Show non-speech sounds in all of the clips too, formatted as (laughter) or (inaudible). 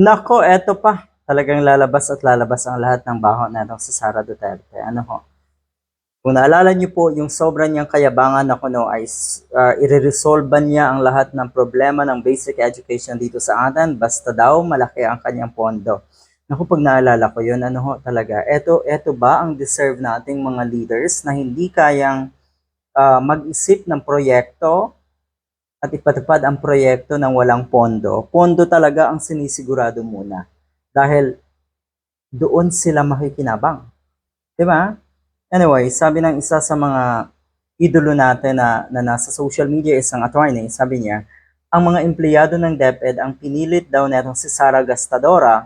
Nako, eto pa. Talagang lalabas at lalabas ang lahat ng baho na itong si Sara Duterte. Ano ho? Kung naalala niyo po, yung sobrang niyang kayabangan na kuno ay uh, ireresolve niya ang lahat ng problema ng basic education dito sa atin basta daw malaki ang kanyang pondo. Naku, pag naalala ko yun, ano ho talaga, eto, eto ba ang deserve nating mga leaders na hindi kayang uh, mag-isip ng proyekto at ipatupad ang proyekto ng walang pondo. Pondo talaga ang sinisigurado muna. Dahil doon sila makikinabang. Di ba? Anyway, sabi ng isa sa mga idolo natin na, na nasa social media, isang attorney, sabi niya, ang mga empleyado ng DepEd ang pinilit daw netong si Sara Gastadora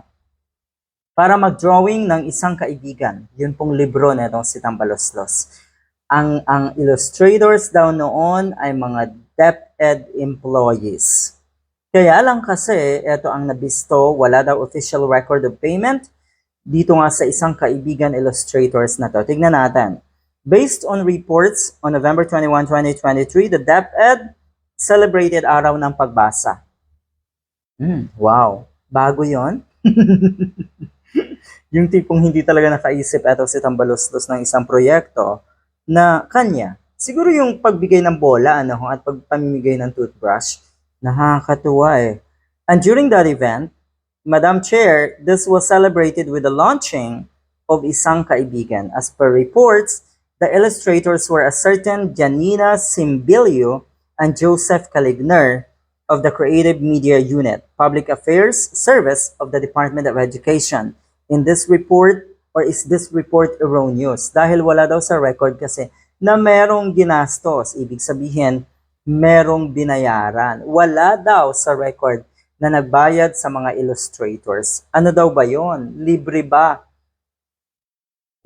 para mag-drawing ng isang kaibigan. Yun pong libro netong si Tambaloslos. Ang, ang illustrators daw noon ay mga DepEd employees. Kaya lang kasi, ito ang nabisto, wala daw official record of payment dito nga sa isang kaibigan illustrators na to. Tignan natin. Based on reports on November 21, 2023, the DepEd celebrated Araw ng Pagbasa. Hmm, wow. Bago yon (laughs) yung tipong hindi talaga nakaisip eto si Tambaloslos ng isang proyekto na kanya. Siguro yung pagbigay ng bola ano, at pagpamimigay ng toothbrush, nakakatuwa eh. And during that event, Madam Chair, this was celebrated with the launching of isang kaibigan. As per reports, the illustrators were a certain Janina Simbilio and Joseph Caligner of the Creative Media Unit, Public Affairs Service of the Department of Education. In this report, or is this report erroneous? Dahil wala daw sa record kasi na merong ginastos. Ibig sabihin, merong binayaran. Wala daw sa record na nagbayad sa mga illustrators. Ano daw ba yon? Libre ba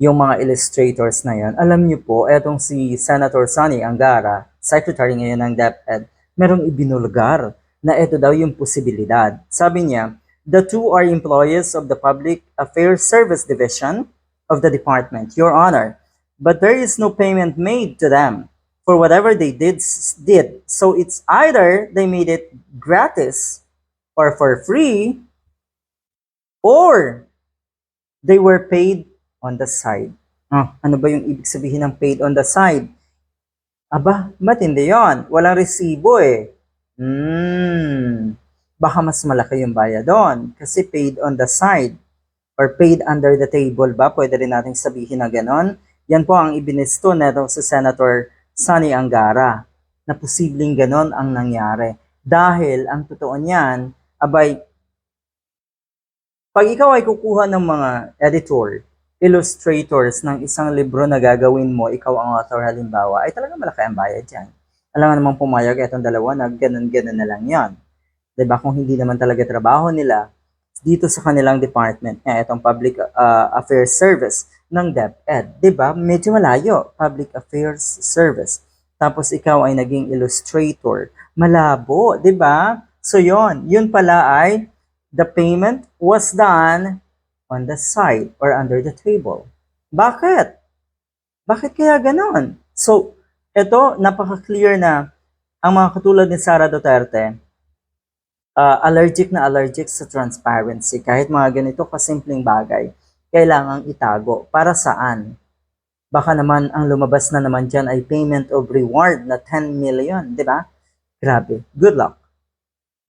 yung mga illustrators na yon? Alam niyo po, etong si Senator Sonny Angara, secretary ngayon ng DepEd, merong ibinulgar na ito daw yung posibilidad. Sabi niya, the two are employees of the Public Affairs Service Division of the department, Your Honor, but there is no payment made to them for whatever they did did. So it's either they made it gratis or for free or they were paid on the side. Ah, ano ba yung ibig sabihin ng paid on the side? Aba, matindi yon. Walang resibo eh. Hmm, baka mas malaki yung bayad doon kasi paid on the side or paid under the table ba? Pwede rin nating sabihin na ganon. Yan po ang ibinisto na sa Senator Sunny Angara na posibleng ganon ang nangyari. Dahil ang totoo niyan, abay, pag ikaw ay kukuha ng mga editor, illustrators ng isang libro na gagawin mo, ikaw ang author halimbawa, ay talaga malaki ang bayad yan. Alam namang pumayag itong dalawa na ganun-ganun na lang yan. Diba? Kung hindi naman talaga trabaho nila dito sa kanilang department, eh, itong Public uh, Affairs Service ng DepEd. Diba? Medyo malayo, Public Affairs Service. Tapos ikaw ay naging illustrator. Malabo, ba? So yon, yun pala ay the payment was done on the side or under the table. Bakit? Bakit kaya ganon? So, ito, napaka-clear na ang mga katulad ni Sara Duterte, uh, allergic na allergic sa transparency. Kahit mga ganito kasimpleng bagay, kailangang itago. Para saan? Baka naman ang lumabas na naman dyan ay payment of reward na 10 million, di ba? Grabe. Good luck.